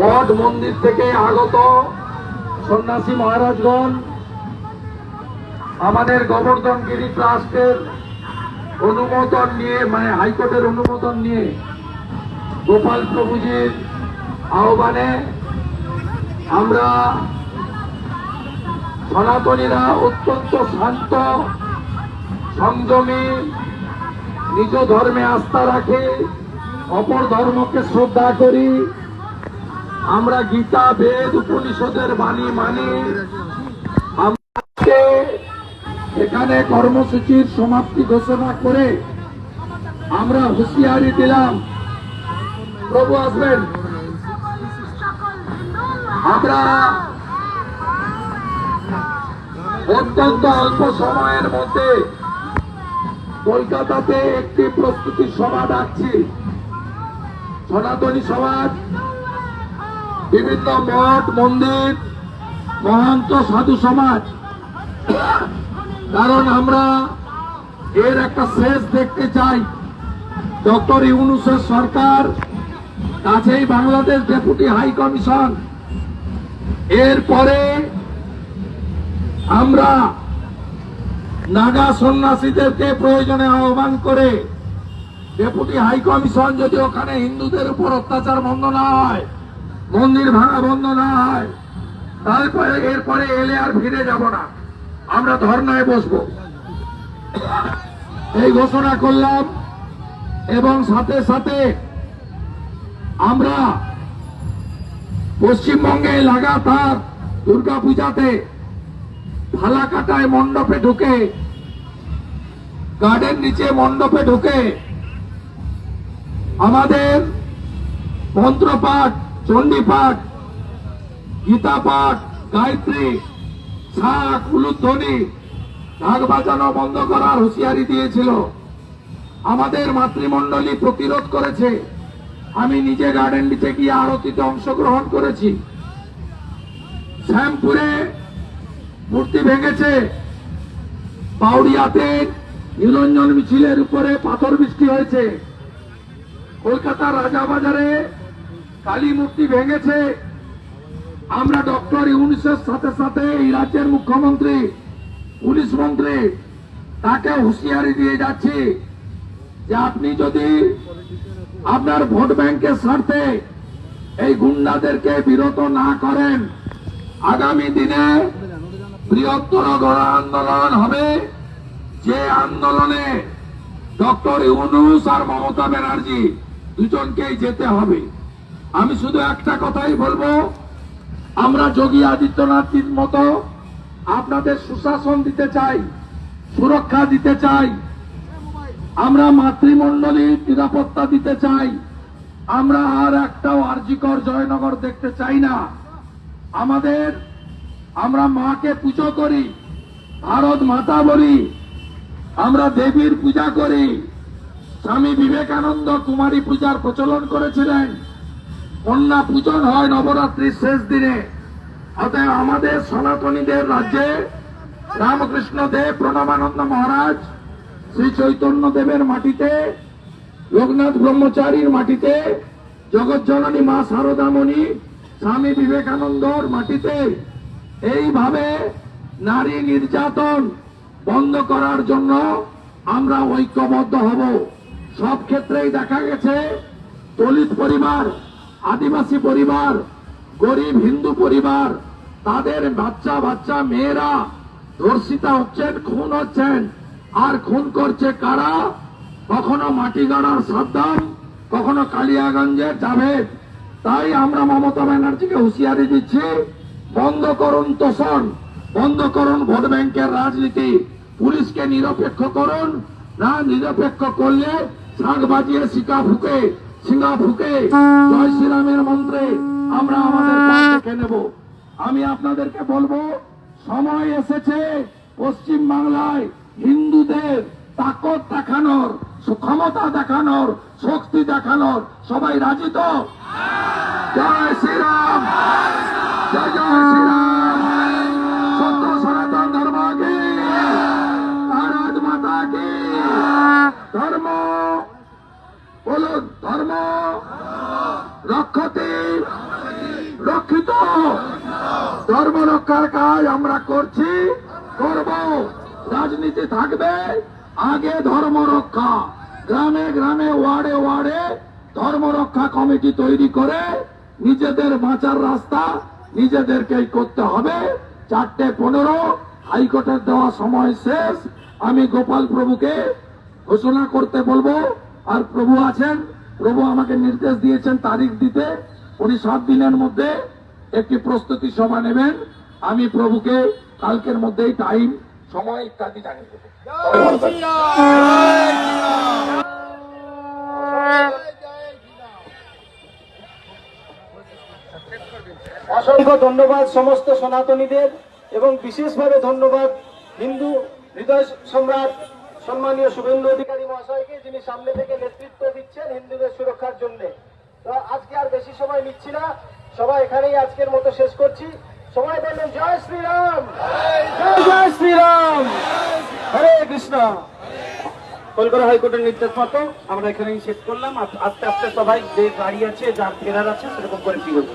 মঠ মন্দির থেকে আগত সন্ন্যাসী মহারাজগণ, আমাদের গোবর্ধন গিরি ট্রাস্টের অনুমোদন নিয়ে মানে হাইকোর্টের অনুমোদন নিয়ে গোপাল প্রভুজির আহ্বানে আমরা সনাতনীরা অত্যন্ত শান্ত, সংযমী, নিজ ধর্মে আস্থা রাখে, অপর ধর্মকে শ্রদ্ধা করি। আমরা গীতা, বেদ, উপনিষদের বাণী মানি। এখানে কর্মসূচির সমাপ্তি ঘোষণা করে আমরা হুঁশিয়ারি দিলাম। প্রভু আসবেন। আমরা অত্যন্ত অল্প সময়ের মধ্যে কলকাতাতে একটি প্রস্তুতি সভা ডাকছি। সনাতনী সমাজ বিভিন্ন মঠ, মন্দির, মহান্ত সাধু সমাজ। কারণ আমরা এর একটা শেষ দেখতে চাই। ডক্টর ইউনুসের সরকার, কাছেই বাংলাদেশ ডেপুটি হাই কমিশন। এরপরে আমরা নাগা সন্ন্যাসীদেরকে প্রয়োজনে আহ্বান করে ডেপুটি হাই কমিশন যদি ওখানে হিন্দুদের উপর অত্যাচার বন্ধ না হয় মন্দির ভাঙা বন্ধ না হয় তারপরে, এরপরে এলে আর ফিরে যাব না। আমরা ধর্নায় বসবো। এই ঘোষণা করলাম এবং সাথে সাথে আমরা পশ্চিমবঙ্গে লাগাতার দুর্গা পূজাতে ফালাকাটায় মণ্ডপে ঢুকে, গার্ডেন নিচে মণ্ডপে ঢুকে আমাদের মন্ত্রপাঠ চণ্ডীপাঠ গীতা পাঠ গায়ত্রী, শাক উলুধ্বনি ঢাক বাজানো বন্ধ করার হুঁশিয়ারি দিয়েছিল। আমাদের মাতৃমণ্ডলী প্রতিরোধ করেছে। আমি নিজে গার্ডেন নিচে গিয়ে আরতিতে অংশগ্রহণ করেছি। শ্যামপুরে মূর্তি ভেঙেছে। পাউডিয়াতে নিরঞ্জন মিছিলের উপরে পাথর বৃষ্টি হয়েছে। কলকাতার রাজাবাজারে কালী মূর্তি ভেঙেছে। আমরা ডক্টর ইউনিসের সাথে সাথে এই রাজ্যের মুখ্যমন্ত্রী, পুলিশ মন্ত্রী, তাকে হুঁশিয়ারি দিয়ে যাচ্ছি যে আপনি যদি আপনার ভোট ব্যাংকের স্বার্থে এই গুন্ডাদেরকে বিরত না করেন, আগামী দিনে বৃহত্তর গণ আন্দোলন হবে। যে আন্দোলনে ডক্টর ইউনুস আর মমতা ব্যানার্জি দুজনকেই যেতে হবে। আমি শুধু একটা কথাই বলব। আমরা যোগী আদিত্যনাথজির মতো আপনাদের সুশাসন দিতে চাই, সুরক্ষা দিতে চাই। আমরা মাতৃমণ্ডলীর নিরাপত্তা দিতে চাই। আমরা আর একটাও আর্জিকর জয়নগর দেখতে চাই না। আমাদের, আমরা মাকে পুজো করি, ভারত মাতা বলি, আমরা দেবীর পূজা করি। স্বামী বিবেকানন্দ কুমারী পূজার প্রচলন করেছিলেন। কন্যা পূজন হয় নবরাত্রির শেষ দিনে। অতএব আমাদের সনাতনীদের রাজ্যে রামকৃষ্ণ দেব প্রণবানন্দ মহারাজ শ্রী চৈতন্য দেবের মাটিতে, লোকনাথ ব্রহ্মচারীর মাটিতে জগৎজননী মা শারদামণি স্বামী বিবেকানন্দর মাটিতে এইভাবে নারী নির্যাতন বন্ধ করার জন্য আমরা ঐক্যবদ্ধ হব। সব ক্ষেত্রেই দেখা গেছে, দলিত পরিবার আদিবাসী পরিবার, গরিব হিন্দু পরিবার, তাদের বাচ্চা বাচ্চা মেয়েরা ধর্ষিতা হচ্ছেন, খুন হচ্ছেন। আর খুন করছে কারা? কখনো মাটিগাড়ার সাদ্দাম, কখনো কালিয়াগঞ্জের জাভেদ। তাই আমরা মমতা ব্যানার্জিকে হুঁশিয়ারি দিচ্ছি, বন্ধ করুন তোষণ, বন্ধ করুন ভোট ব্যাংকের রাজনীতি। পুলিশকে নিরপেক্ষ করুন, না নিরপেক্ষ করলে শাক বাজিয়ে শিকা ফুকে। সিঙ্গা ফুকে জয় শ্রীরামের মন্ত্রে আমরা আমাদের পা দেখে নেব। আমি আপনাদেরকে বলব, সময় এসেছে পশ্চিম বাংলায় হিন্দুদের তাকত দেখানোর ক্ষমতা দেখানোর, শক্তি দেখানোর। সবাই রাজি তো? জয় শ্রীরাম। জয় জয় শ্রীরাম। রক্ষতে। রক্ষিত। ধর্ম রক্ষার কাজ আমরা করছি, করব। রাজনীতি থাকবে, আগে ধর্ম রক্ষা। গ্রামে গ্রামে, ওয়ার্ডে ওয়ার্ডে ধর্ম রক্ষা কমিটি তৈরি করে নিজেদের বাঁচার রাস্তা নিজেদেরকেই করতে হবে। চারটে পনেরো, হাইকোর্টের দেওয়া সময় শেষ। আমি গোপাল প্রভুকে ঘোষণা করতে বলব। আর প্রভু আছেন প্রভু আমাকে নির্দেশ দিয়েছেন তারিখ দিতে। উনি সাত দিনের মধ্যে একটি প্রস্তুতি সভা নেবেন। আমি প্রভুকে কালকের মধ্যেই টাইম সময় ইত্যাদি জানিয়ে দেবো। অসংখ্য ধন্যবাদ সমস্ত সনাতনীদের এবং বিশেষভাবে ধন্যবাদ হিন্দু হৃদয় সম্রাট সম্মানীয় শুভেন্দু অধিকারী মহাশয়কে যিনি সামনে থেকে নেতৃত্ব দিচ্ছেন হিন্দুদের সুরক্ষার জন্য। তো আজকে আর বেশি সময় নিচ্ছি না। সবাই এখানেই আজকের মতো শেষ করছি। সবাই বললেন জয় শ্রীরাম! জয় শ্রীরাম! হরে কৃষ্ণ! কলকাতা হাইকোর্টের নির্দেশ মতো আমরা এখানেই শেষ করলাম। আস্তে আস্তে সবাই যে গাড়ি আছে, যার ফেরার আছে, সেরকম করে ফিরব